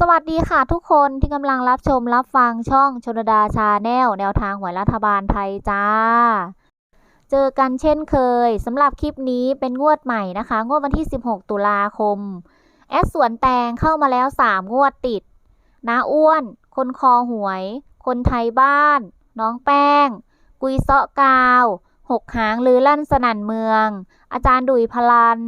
สวัสดีค่ะทุกคนที่กำลังรับชมรับฟังช่องชนดาชาแนลแนวทางหวยรัฐบาลไทยจ้า เจอกันเช่นเคยสำหรับคลิปนี้เป็นงวดใหม่นะคะ งวดวันที่ 16 ตุลาคม แอดสวนแตงเข้ามาแล้ว 3 งวดติดน้าอ้วน คนคอหวย คนไทยบ้าน น้องแป้ง กุยเซาะกาวหกหางลือลั่นสนั่นเมือง อาจารย์ดุยพลัน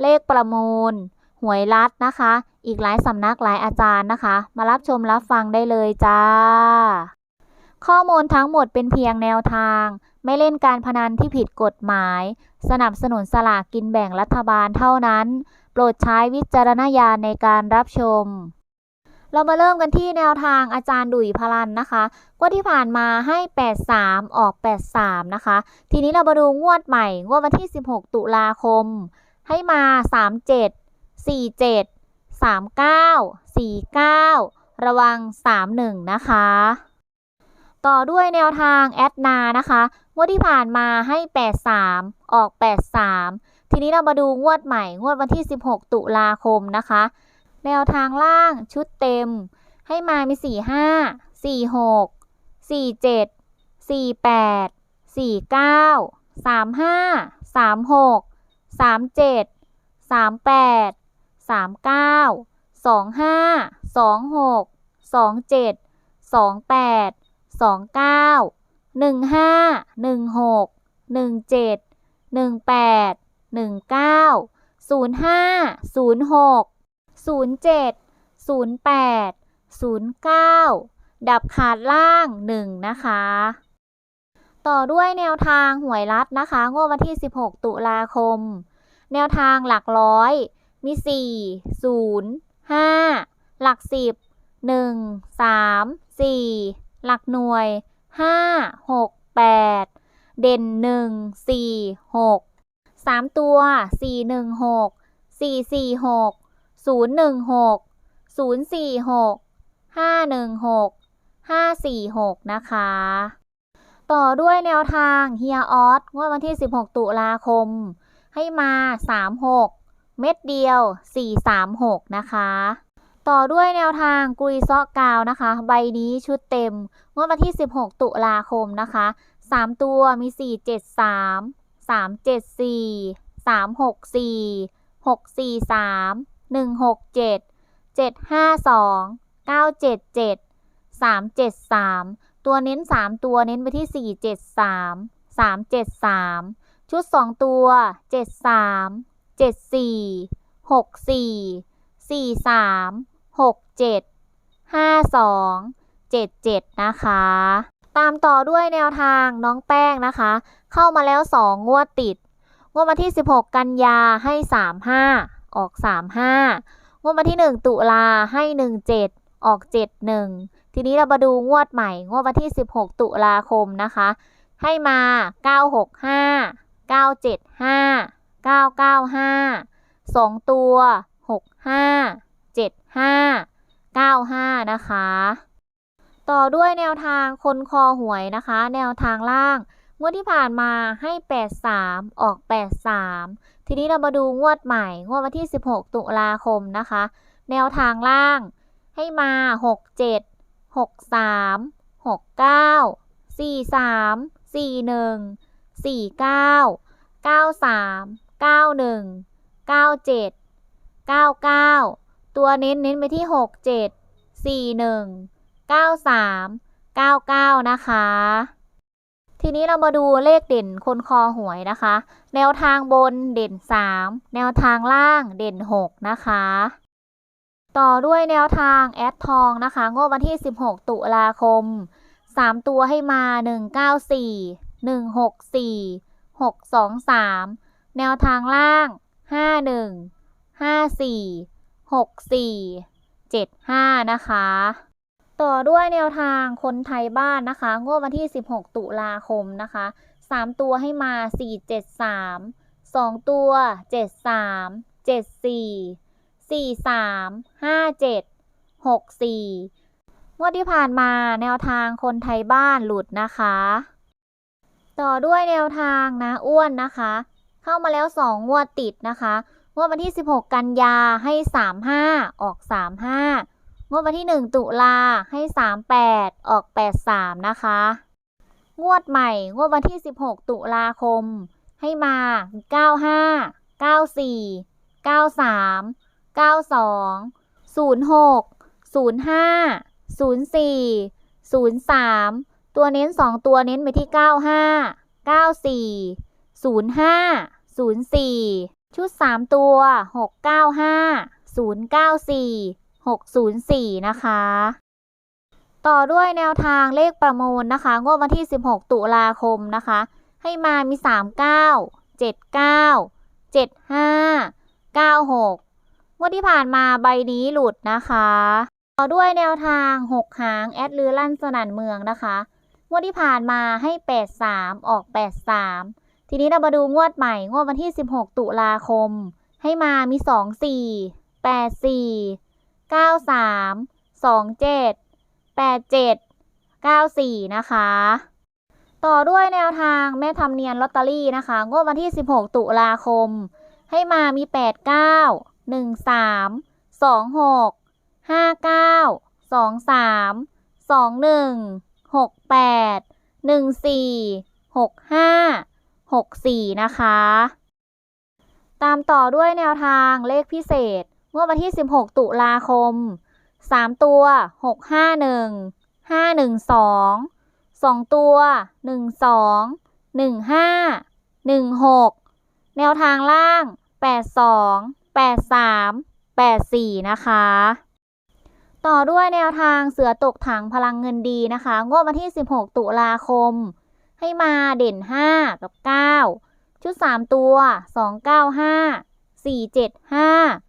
เลขประมูล หวยรัดนะคะ อีกหลายสำนักหลายอาจารย์นะคะ มารับชมรับฟังได้เลยจ้า ข้อมูลทั้งหมดเป็นเพียงแนวทาง ไม่เล่นการพนันที่ผิดกฎหมาย สนับสนุนสลากกินแบ่งรัฐบาลเท่านั้น โปรดใช้วิจารณญาณในการรับชมเรามาเริ่มกันที่แนวทางอาจารย์ดุยพลันนะคะงวดที่ผ่านมาให้ 83 ออก 83 นะคะ ทีนี้เรามาดูงวดใหม่ งวดวันที่ 16 ตุลาคม ให้มา 37 47 39 49 ระวัง 31 นะคะ ต่อด้วยแนวทางแอดนานะคะงวดที่ผ่านมาให้ 83 ออก 83 ทีนี้เรามาดูงวดใหม่ งวดวันที่ 16 ตุลาคมนะคะ แนวทางล่างชุดเต็ม ให้มามี 45 46 47 48 49 35 36 37 38 39 25 26 27 28 29 15 16 17 18 19 05 06 07 08 09ดับขาดล่าง1นะคะต่อด้วยแนวทางหวยรัดนะคะงวดวันที่ 16 ตุลาคม แนวทางหลักร้อย มี 4 0 5 หลัก 10 1 3 4 หลักหน่วย 5 6 8 เด่น 1 4 6 3 ตัว 4 1 6 4 4 6 0 1 6 0 4 6 5 1 6 5 4 6 นะคะ ต่อด้วยแนวทางเฮียออสงวดวันที่ 16 ตุลาคม ให้มา 36 เม็ดเดียว 436 นะคะ ต่อด้วยแนวทางกุยซาะกาวนะคะ ใบนี้ชุดเต็ม งวดวันที่ 16 ตุลาคมนะคะ 3 ตัวมี 473 374 364 643 167 752 977 373 ตัวเน้น 3 ตัวเน้นไปที่ 473 373 ชุด 2 ตัว 73 74 64 43 67 52 77นะคะ ตามต่อด้วยแนวทางน้องแป้งนะคะ เข้ามาแล้ว2งวดติด งวดวันที่16กันยาให้35ออก35งวดวันที่1ตุลาให้17ออก71ทีนี้เรามาดูงวดใหม่ งวดวันที่ 16 ตุลาคมนะคะ ให้มา 965 975 995 2 ตัว 65 75 95 นะคะ ต่อด้วยแนวทางคนคอหวยนะคะ แนวทางล่างงวดที่ผ่านมาให้ 83 ออก 83 ทีนี้เรามาดูงวดใหม่ งวดวันที่ 16 ตุลาคมนะคะ แนวทางล่างให้มา 67 63 69 43 41 49 93 91 97 99 ตัวเน้นเน้นไปที่ 67 41 93 99 นะคะ ทีนี้เรามาดูเลขเด่นคนคอหวยนะคะ แนวทางบนเด่น 3 แนวทางล่างเด่น 6 นะคะ ต่อด้วยแนวทางแอดทองนะคะ งวดวันที่ 16 ตุลาคม 3 ตัวให้มา 194 164 623 แนวทางล่าง 51 54 64 75 นะคะ ต่อด้วยแนวทางคนไทยบ้านนะคะ งวดวันที่ 16 ตุลาคมนะคะ 3 ตัวให้มา 473 2 ตัว 73 74 43 57 64 งวดที่ผ่านมาแนวทางคนไทยบ้านหลุดนะคะ ต่อด้วยแนวทางนะอ้วนนะคะ เข้ามาแล้ว 2 งวดติดนะคะงวดวันที่ 16 กันยาให้ 35 ออก 35งงวดวันที่ 1 ตุลาให้ 38 ออก 83 นะคะ งวดใหม่งวดวันที่ 16 ตุลาคม ให้มา 95 94 93 92 06 05 04 03 ตัวเน้น 2 ตัวเน้นไปที่ 95 94 05 04 ชุด 3 ตัว 695 094 604 นะคะ ต่อด้วยแนวทางเลขประมูลนะคะ งวดวันที่ 16 ตุลาคมนะคะ ให้มามี 39 79 75 96 งวดที่ผ่านมาใบนี้หลุดนะคะ ต่อด้วยแนวทาง 6 หาง แอดลือลั่นสนั่นเมืองนะคะ งวดที่ผ่านมาให้ 83 ออก 83 ทีนี้เรามาดูงวดใหม่ งวดวันที่ 16 ตุลาคม ให้มามี 24 84 93 27 87 94 นะคะ ต่อด้วยแนวทางแม่ทำเนียนลอตเตอรี่นะคะ งวดวันที่ 16 ตุลาคม ให้มามี 89 13 26 59 23 21 68 14 65 64 นะคะ ตามต่อด้วยแนวทางเลขพิเศษงวดวันที่ 16 ตุลาคม 3 ตัว 651 512 2 ตัว 12 15 16 แนวทางล่าง 82 83 84 นะคะ ต่อด้วยแนวทางเสือตกถังพลังเงินดีนะคะ งวดวันที่ 16 ตุลาคม ให้มาเด่น 5 กับ 9 ชุด 3 ตัว 295 475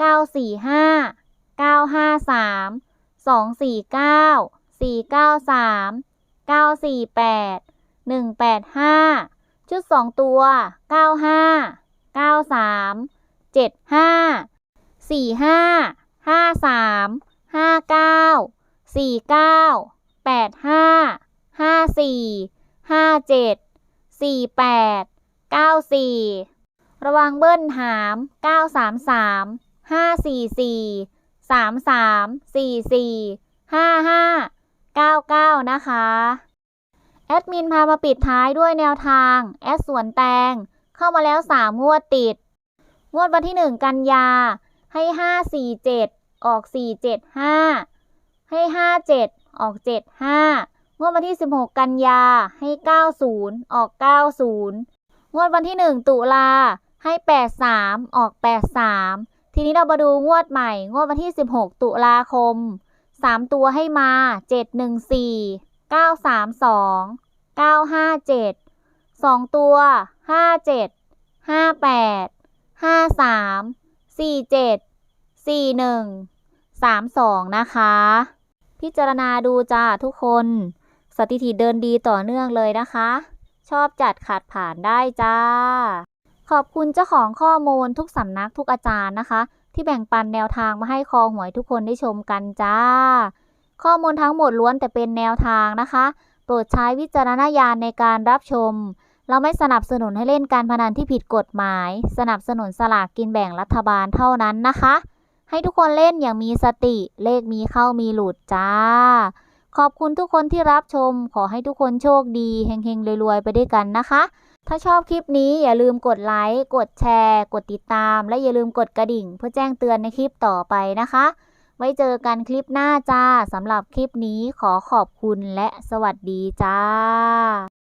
945 953 249 493 948 185 ชุด 2 ตัว ห้าเจ็ดสี่แปดเก้าสี่ระวังเบิ้ลหามเก้าสามสามห้าสี่สี่สามสามสี่สี่ห้าห้าเก้าเก้านะคะ แอดมินพามาปิดท้ายด้วยแนวทาง แอดสวนแตง เข้ามาแล้วสามงวดติด งวดวันที่หนึ่งกันยา ให้ห้าสี่เจ็ดออกสี่เจ็ดห้าให้ห้าเจ็ดออกเจ็ดห้า งวดวันที่ 16 กันยาให้ 90 ออก 90 งวดวันที่ 1 ตุลาให้ 83 ออก 83 ทีนี้เรามาดูงวดใหม่ งวดวันที่ 16 ตุลาคม 3 ตัวให้มา 714 932 957 2 ตัว 57 58 53 47 41 32 นะคะ พิจารณาดูจ้าทุกคน สถิติเดินดีต่อเนื่องเลยนะคะ ชอบจัดขัดผ่านได้จ้า ขอบคุณเจ้าของข้อมูลทุกสำนักทุกอาจารย์นะคะ ที่แบ่งปันแนวทางมาให้คอหวยทุกคนได้ชมกันจ้า ข้อมูลทั้งหมดล้วนแต่เป็นแนวทางนะคะ โปรดใช้วิจารณญาณในการรับชม เราไม่สนับสนุนให้เล่นการพนันที่ผิดกฎหมาย สนับสนุนสลากกินแบ่งรัฐบาลเท่านั้นนะคะให้ทุกคนเล่นอย่างมีสติ เลขมีเข้ามีหลุดจ้า ขอบคุณทุกคนที่รับชม ขอให้ทุกคนโชคดีเฮงๆรวยๆไปด้วยกันนะคะ ถ้าชอบคลิปนี้อย่าลืมกดไลค์ กดแชร์ กดติดตาม และอย่าลืมกดกระดิ่ง เพื่อแจ้งเตือนในคลิปต่อไปนะคะ ไว้เจอกันคลิปหน้าจ้าสำหรับคลิปนี้ขอขอบคุณและสวัสดีจ้า